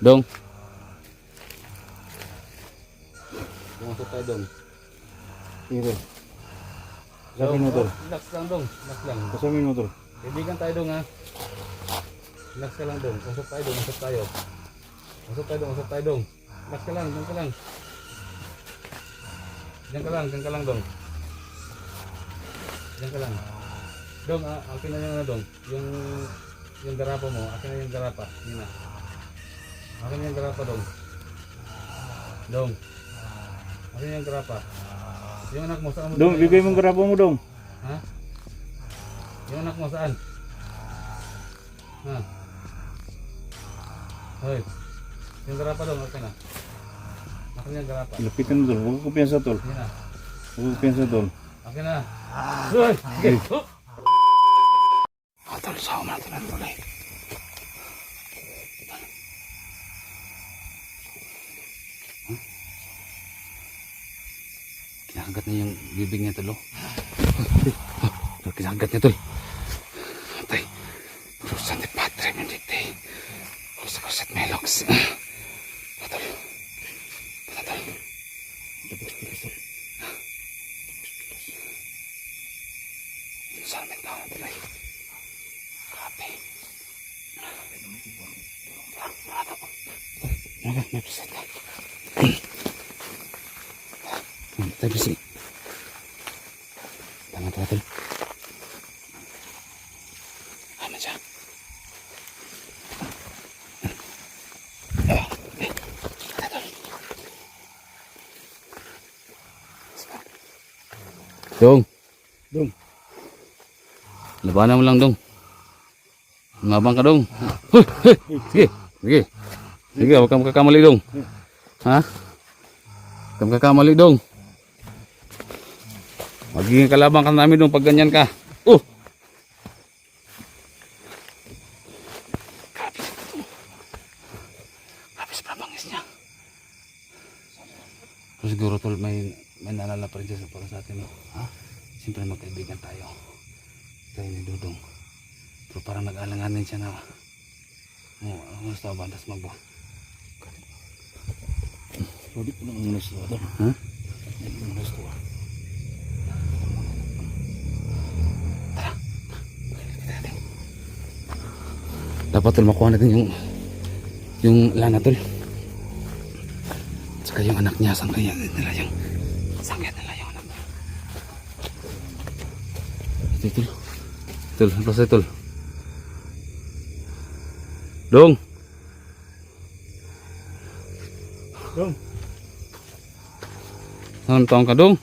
Dong. Pumasok tayo dong. Iro. Sabi mo tol. Relax lang dong. Relax lang. Kasamin mo tol. Kaibigan tayo dong ha. Relax ka lang dong. Usap tayo dong. Usap tayo. Usap tayo dong. Usap tayo dong. Relax ka lang. Diyan ka lang. Diyan ka lang. Diyan ka lang dong. Diyan ka lang. Dong, ah, akin na yung ano dong. Yung yung garapa mo. Akin na yung garapa. Yun na. Akin yung garapa dong. Dong. Akin yung garapa. Yung anak mo saan mo? Dong, bigay mong garapo mo dong. Ha? Yung anak mo saan? Ha? Hoy. Yung garapa daw, okay na. Akin yung garapa. Lapitan mo tol. Huwag ko kumpiyansa tol. Yan na. Huwag ko kumpiyansa tol. Akin na. Hoy! Sige! Oh! Ah, tol, sama natin ang tol Kinakagat niya yung bibig niya tol. oh. Oh, Kinakagat niya tol. Tay. Rusan de Patre Bendite. Rusa Ruset Melox. Patol. Patol. Saan may tao na tuloy? Grabe. Naga, may present ka. Hmm, tayo bisi. Tayo tol. Tama siya. Dong. Dong. Labanan mo lang dong. Mabang ka dong. Hoy, hoy. Sige, sige. Sige, huwag kang makakamali dong. Ha? Huwag kang makakamali dong. Magiging kalabang ka namin dong pag ganyan ka. Oh! Grabe sa prabangis niya. So, siguro tol may may naalala pa rin siya sa para sa atin. No? Ha? Siyempre magkaibigan tayo tayo ni Dudong. Pero parang nag-alanganin siya na mo, ano gusto ba? Das magbo. Pwede nang unas to tol. Ha? Pwede unas to. Dapat tol makuha natin yung yung lana tol. Saka yung anak niya, saan kaya nila yung saan kaya nila yung anak niya. Ito tol. Tol, ano sa tol? Dong! Dong. Saan taong ka dong?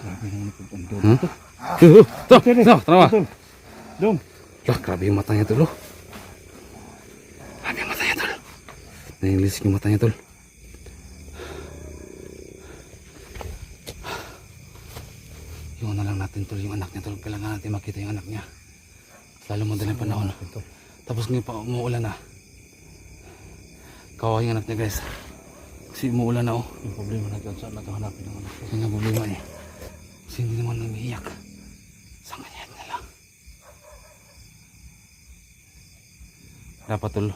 Grabe naman ito ang dong. Ha? Tuh, tuh, tuh, Tol. Dong. Lah, grabe yung matanya tol. oh. Grabe yung matanya tol. Nangilis yung matanya tol. Yung na lang natin tol, yung anak niya tol. Kailangan natin makita yung anak niya. Lalo mo din ang panahon. Tapos ngayon pa umuulan na. Kawawa yung anak niya guys. Kasi umuulan na oh. Yung problema natin saan natin hanapin ang anak. Yun ang problema eh. Kasi hindi naman umiiyak. Sa kanya nila. Dapat tol.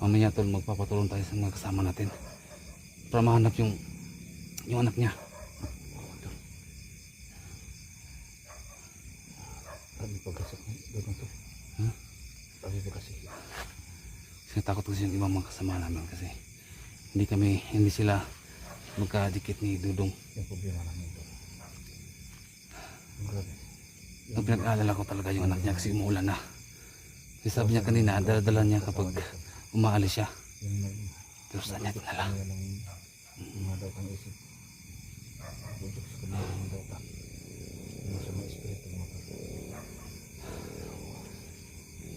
Mamaya tol, magpapatulong tayo sa mga kasama natin. Para mahanap yung yung anak niya. Sabi pa kasi doon to. Ha? Sabi pa kasi. Kasi yung ibang mga kasama namin kasi hindi kami, hindi sila magkadikit ni Dudong. Yung problema namin ito. Grabe. Ang pinag-aalala ko talaga yung anak niya kasi umuulan na. Kasi sabi niya kanina, daladala niya kapag umaalis siya. Pero sa net na lang. Yan ang mga daw kang isip. Butok sa kanila mga daw ka. Yung sa mga espiritu mga ka.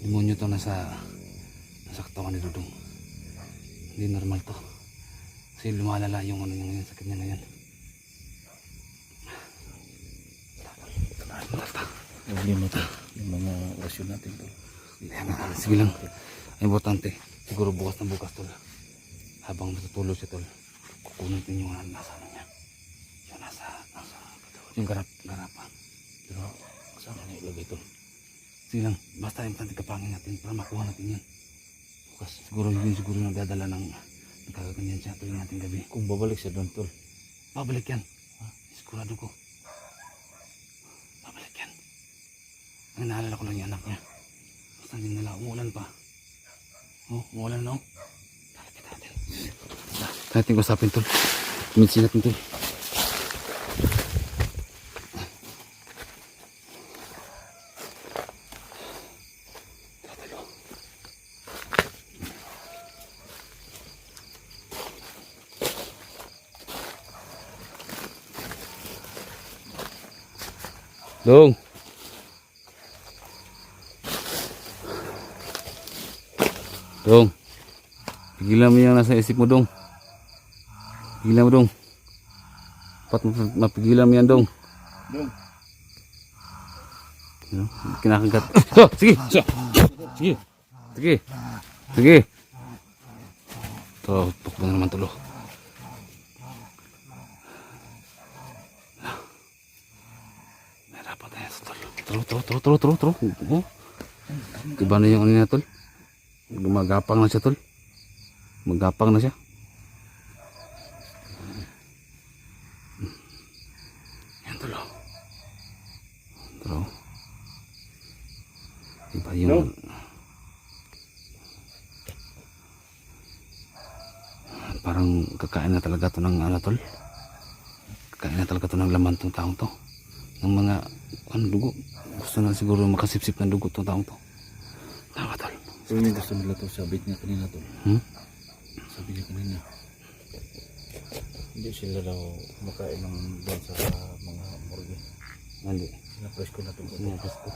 Demonyo to nasa nasa katawan ni Dudong. Hindi normal to. Kasi lumalala yung ano yung sakit niya ngayon. Yung problema to. Yung mga orasyon natin to. Kaya nga, sige lang. Ang importante, siguro bukas na bukas tol. Habang natutulog siya tol, kukunin natin yung nasa ano niya. Yung nasa, nasa, yung garap, garapan. Pero saan na ilagay to? Sige lang, basta importante kapangin natin para makuha natin yan. Bukas, siguro yun siguro yung dadala ng nagkakaganyan siya tuwing natin gabi. Kung babalik siya doon, tol. Babalik yan. Sigurado ko. Babalik yan. Ang naalala ko lang yung anak niya. Basta hindi nila, umuulan pa. Oh, umuulan na oh. Talapit natin. Natin ko usapin tol. Minsin natin tol. Dong. Dong. Pigilan mo yung nasa isip mo, Dong. Pigilan mo, Dong. Dapat map- mapigilan mo yan, Dong. Dong. Ano? Kinakagat. So, sige. So. Sige. Sige. Sige. To, tukbo na naman tulo. Nahirapan tayo sa tulo. Tulo, tulo, tulo, tulo, tulo, tulo. Oh. Iba na yung ano niya, tol. Gumagapang na siya, tol. Magapang na siya. Yan, tulo. Tulo. Iba yung... Parang kakain na talaga to ng ano, tol. Kakain na talaga to ng laman tong taong to. Ng mga, ano, dugo. Gusto na siguro makasipsip ng dugo tong taong to. Pero yung gusto nila to, sabi niya kanina, tol. Hmm? Sabi niya kanina. Hindi sila daw kumakain ng doon sa mga morgue. Hindi. Sinapress ko na to. Sinapos ko.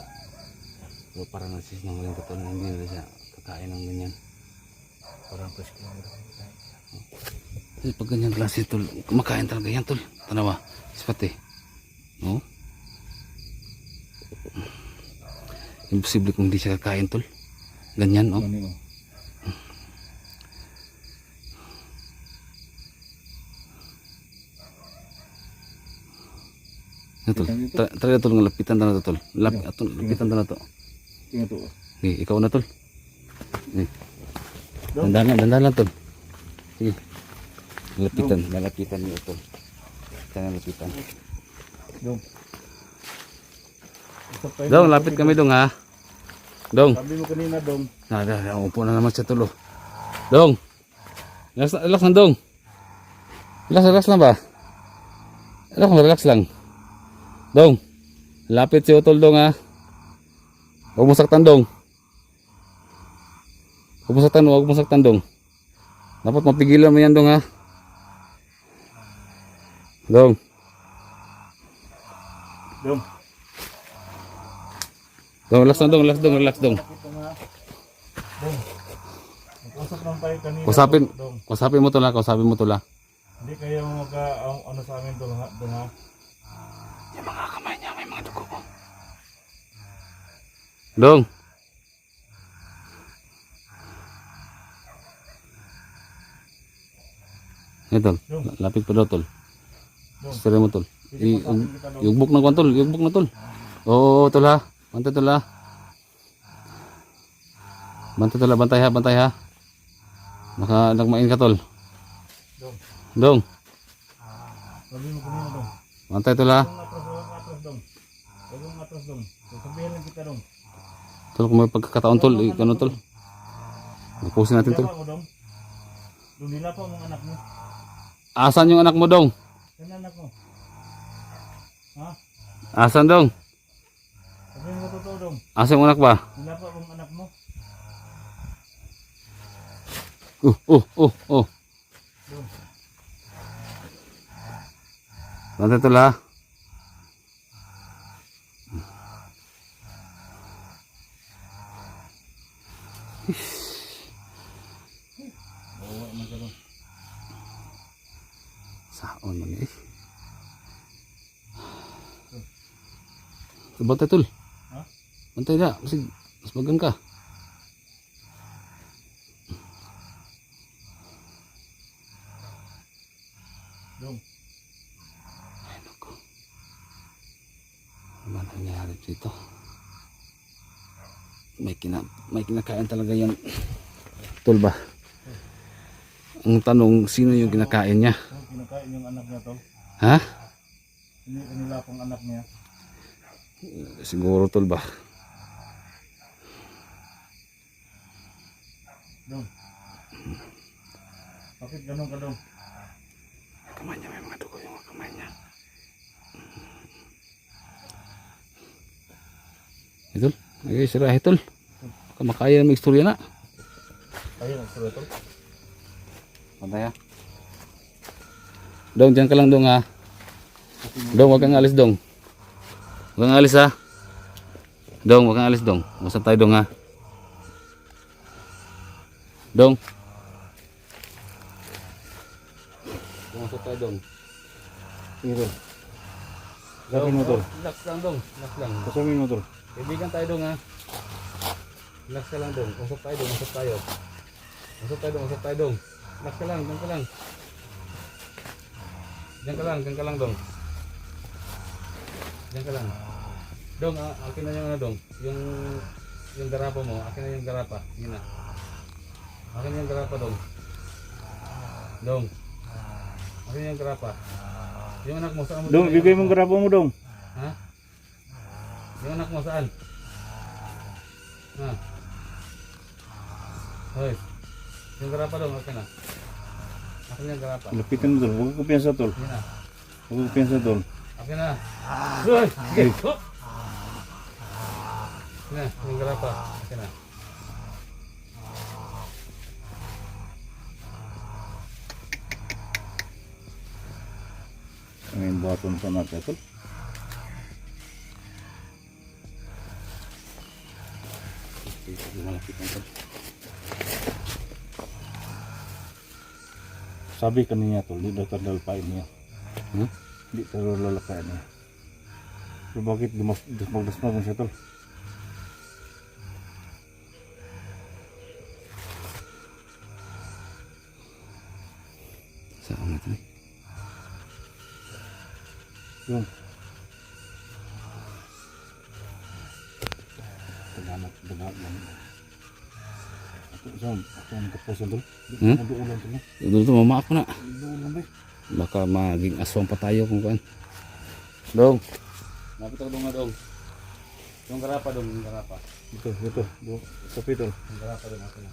Pero parang nasinungaling ko tol. Hindi na siya kakain ng ganyan. Parang press ko lang. Kasi pag ganyan klase tol, kumakain talaga yan tol. Tanawa, sipate. No? Imposible kung hindi siya kakain tol. Ganyan, no? Ano yun? Ano tol? Tra- Try tol nga lapitan na to tol. Lap ato lapitan na to. Tingnan to. Okay, ikaw na tol. Okay. Dandahan lang, dandahan lang tol. Sige. Lapitan, lalapitan niyo tol. Na lapitan. Dong. Dong, lapit kami dong ha. Dong. Sabi mo kanina, Dong. Na, na, na, upo na naman siya tulo. Dong. Relax, relax lang, Dong. Relax, relax lang ba? Relax, relax lang. Dong. Lapit si Utol, Dong, ha. Huwag mo saktan, Dong. Huwag mo saktan, huwag mo saktan, Dong. Dapat mapigilan mo yan, Dong, ha. Dong. Dong. Dong, relax lang, Dong, relax, Dong, relax, Dong. Ito nga. Dong. Nag-usap lang tayo kanina. Kusapin, Dong. kusapin mo to la, kusapin mo to la. Hindi kayo mag ang- ano sa amin, Dong, ha? Dong, ha? Yung mga kamay niya, may mga dugo. Dong. Ito, Dong. lapit pa daw tol. Dong. Sira mo tol. Dong. yugbok na kwan tol, yugbok na tol. Oo, tol ha. Bantay tol ha. Bantay ha, bantay ha, bantay ha. Naka, nagmain ka tol. Dong. Dong, Sabi mo kanina, Dong. bantay tol ha. Huwag atras, Dong. Mong. Sasabihin lang kita, Dong. Tol, kung may pagkakataon tol, eh, ano tol. Pusin natin tol. Dilapa mo, Dong. Dong, dilapa mo ang anak mo. Asan yung anak mo dong? Yan anak mo. Ha? Asan dong? Mo totoo, Dong. Asan yung anak ba? Dilapa mo ang anak mo. Uh, uh, uh. Dong. Nanti Dong. Saon man eh. Bantay tol. Bantay na. Kasi mas magang ka. Dong. Ay naku. Ano nangyari dito? may kina may kinakain talaga yan tol ba ang tanong sino yung kinakain niya kinakain yung anak niya tol. ha Hindi kanila pang anak niya. siguro tol ba Dong. Bakit ganun ka dong? kamay niya may mga dugo yung kamay niya Idol, ay sira idol. Kamakaya na istorya na. Ayun ang sura tol. Pantay. Dong, dyan ka lang dong ha. Dong, wag kang alis dong. Wag kang alis ha. Dong, wag kang alis dong. Usap tayo dong ha. Dong. Usap tayo dong. Tol. Sabihin mo tol. Relax lang dong. Relax lang. Sabihin mo tol. Kaibigan tayo dong ha. Relax ka lang dong. Usap tayo dong. Usap tayo. Usap tayo dong. Usap tayo dong. Relax ka lang. Diyan ka lang. Diyan ka lang. Diyan ka lang dong. Diyan ka lang. Dong, ah, akin na yung ano dong. Yung yung garapa mo. Akin na yung garapa. Yun na. Akin yung garapa dong. Dong. Akin yung garapa. Yung anak mo saan mo? Dong, bigay mong mo? garabo mo dong. Ha? Yung anak mo saan? Ha? Hoy. Yung garapa daw, akin na. Akin yung garapa. Lapitan mo tol. Huwag ka kumpiyansa tol. Huwag ka kumpiyansa tol. Akin na. Hoy! Akin na, yung garapa. Akin na. Ngayon baton sa natin tol. Sabi kanina tol, di daw talalpain niya. Hmm? Di talalpain niya. Pero bakit dumas, magdasmag mo siya tol? Saan Yun. Taganak, taganak lang. Ako, saan? Ako ang kapusan. Di Hmm? ko maduulan tol. Idol to, mama ako na. Maduulan ba? Baka maging aswang pa tayo kung kuan. Dong. Napit ako dong nga dong. Yung garapa dong, yung garapa. Ito, ito. Do, sapi tol. Yung garapa dong, akin na.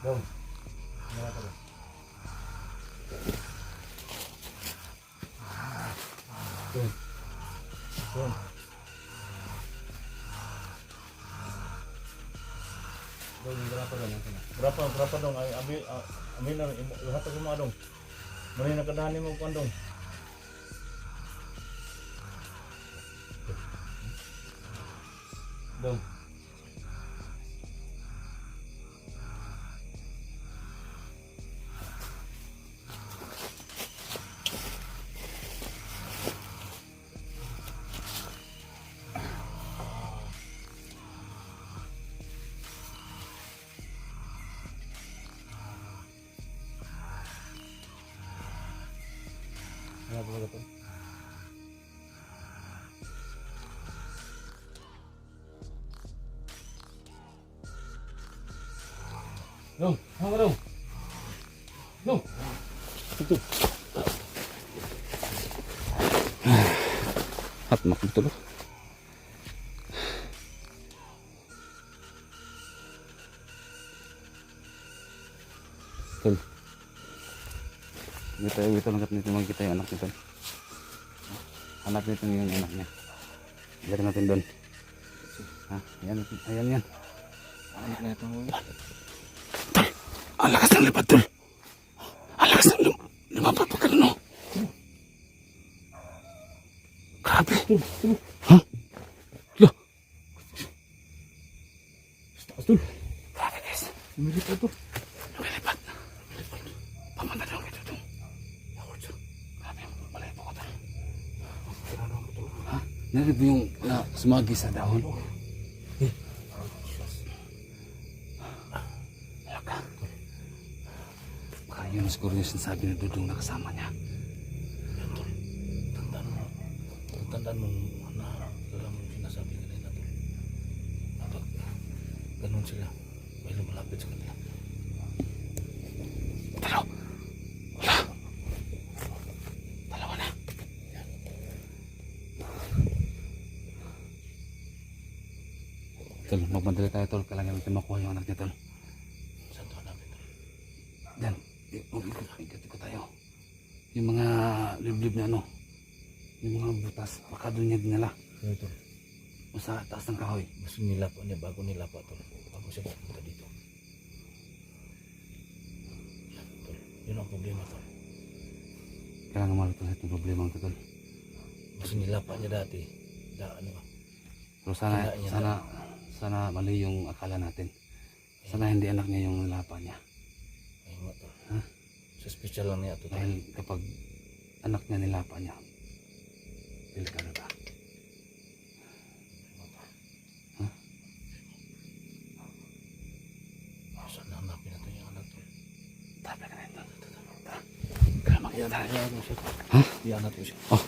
Dong. Yung garapa dong. Dong. Dong. Dong, yung akin na. Berapa, berapa dong? Ay, abi, ah, amin na, lahat ako mga dong. Mali nakadani mo kung dong. Dong. Ito? Dong, ano dong? Dong! Ito. At makagtulo. Tol. Dito, dito lang nito makikita yung anak nito. Anak nito yung anak niya. Diyan natin doon. Ha, ayan, ayan yan. Anak na ito. Tol, ang lakas ng lipad, tol. Ang lakas ng lumapad pa no? Grabe. Ha? Lo, Taas tol. grabe guys. Umilit ito. Lumilipad. Pamunta daw ito itong. Ako dyan. Grabe, malay po ko tol. Ha? Narinig mo yung na sumagi sa dahon? Eh. Halaka. Baka yun siguro yung sinasabi na dudong na kasama niya. Tandaan tandaan mo na alam mo sinasabi kanina tol. Kapag ganun sila, may lumalapit sa kanila. Tol, magmadali tayo tol. Kailangan natin makuha yung anak niya tol. Saan to hanapin tol? Yan. Ikot ko tayo. Yung mga liblib na ano. Yung mga butas. Baka doon niya dinala. Ano tol? O sa taas ng kahoy. Mas nilapa niya bago nilapa tol. Bago siya pupunta dito. Yan tol. Yun ang problema tol. Kailangan maluto natin problema ng tol. Mas nilapa niya dati. Da, ano ba? Pero sana, sana, sana mali yung akala natin. Sana hindi anak niya yung nilapa niya. Ayun nga tol. Ha? Suspicious lang niya to. Dahil kapag anak niya nilapa niya, delikado ba? Natin siya. Oh,